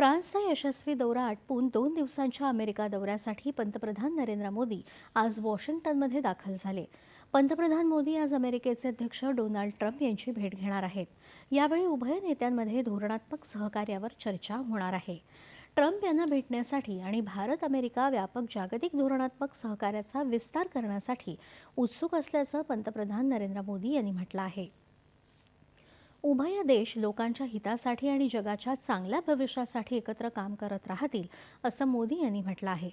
फ्रान्सचा यशस्वी दौरा आटपून दोन दिवसांच्या अमेरिका दौऱ्यासाठी पंतप्रधान नरेंद्र मोदी आज वॉशिंग्टनमध्ये दाखल झाले. पंतप्रधान मोदी आज अमेरिकेचे अध्यक्ष डोनाल्ड ट्रम्प यांची भेट घेणार आहेत. यावेळी उभय नेत्यांमध्ये धोरणात्मक सहकार्यावर चर्चा होणार आहे. ट्रम्प यांना भेटण्यासाठी आणि भारत अमेरिका व्यापक जागतिक धोरणात्मक सहकार्याचा विस्तार करण्यासाठी उत्सुक असल्याचं पंतप्रधान नरेंद्र मोदी यांनी म्हटलं आहे. उभय देश लोकांच्या हितासाठी आणि जगाच्या चांगल्या भविष्यासाठी एकत्र काम करत राहतील असं मोदी यांनी म्हटलं आहे.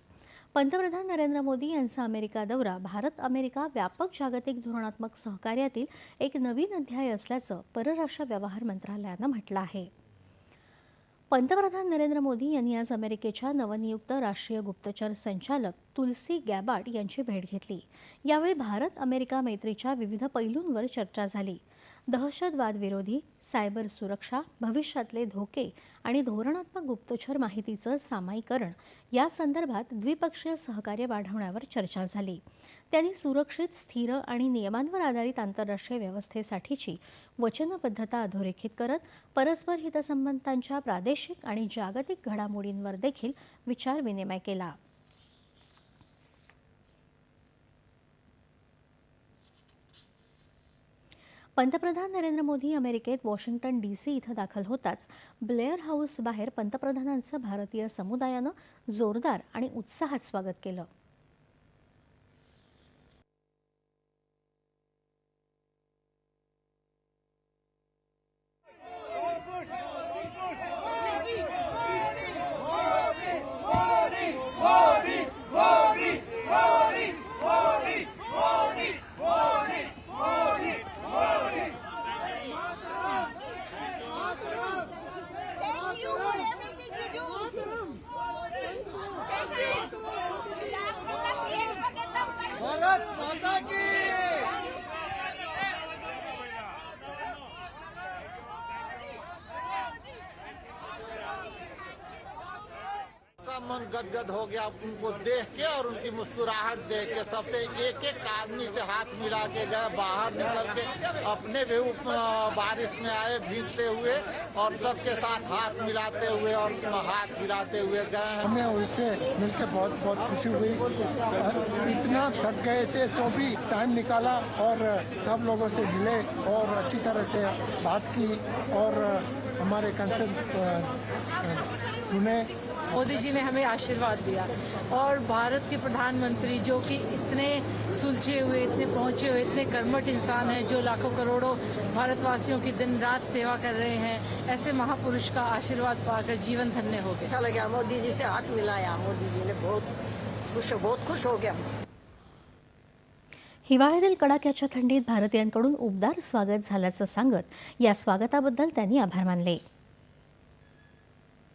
पंतप्रधान नरेंद्र मोदी यांचा अमेरिका दौरा भारत अमेरिका व्यापक जागतिक धोरणात्मक सहकार्यातील एक नवीन अध्याय असल्याचं परराष्ट्र व्यवहार मंत्रालयानं म्हटलं आहे. पंतप्रधान नरेंद्र मोदी यांनी आज अमेरिकेच्या नवनियुक्त राष्ट्रीय गुप्तचर संचालक तुलसी गॅबार्ड यांची भेट घेतली. यावेळी भारत अमेरिका मैत्रीच्या विविध पैलूंवर चर्चा झाली. दहशतवाद विरोधी सायबर सुरक्षा भविष्यातले धोके आणि धोरणात्मक गुप्तचर माहितीचं सामायिकरण या संदर्भात द्विपक्षीय सहकार्य वाढवण्यावर चर्चा झाली. त्यांनी सुरक्षित स्थिर आणि नियमांवर आधारित आंतरराष्ट्रीय व्यवस्थेसाठीची वचनबद्धता अधोरेखित करत परस्पर हितसंबंधांच्या प्रादेशिक आणि जागतिक घडामोडींवर देखील विचारविनिमय केला. पंतप्रधान नरेंद्र मोदी अमेरिकेत वॉशिंग्टन डी सी इथं दाखल होताच. ब्लेअर हाऊस बाहेर पंतप्रधानांचं भारतीय समुदायानं जोरदार आणि उत्साहात स्वागत केलं. मन गदगद हो गया उनको देख के और उनकी मुस्कुराहट देख के सबसे एक एक आदमी से हाथ मिला के गए, बाहर निकल के अपने भी बारिश में आए, भीगते हुए और सबके साथ हाथ मिलाते हुए और हाथ मिलाते हुए गए हमें उससे मिलकर बहुत बहुत खुशी हुई। इतना थक गए थे तो भी टाइम निकाला और सब लोगों से मिले और अच्छी तरह से बात की और हमारे कंसर्न सुने। मोदी जी ने हमें आशीर्वाद दिया। और भारत के प्रधानमंत्री जो कि इतने सुलझे हुए इतने पहुंचे हुए इतने कर्मठ इंसान हैं जो लाखों करोड़ों भारतवासियों की दिन रात सेवा कर रहे हैं ऐसे महापुरुष का आशीर्वाद पाकर जीवन धन्य हो गया। अच्छा लगा मोदी जी से हाथ मिलाया मोदी जी ने बहुत खुश बहुत खुश हो गया। हिवाळ्यातील कडाक्याच्या थंडीत भारतीयांकडून उबदार स्वागत झाल्याचं सांगत या स्वागताबद्दल त्यांनी आभार मानले.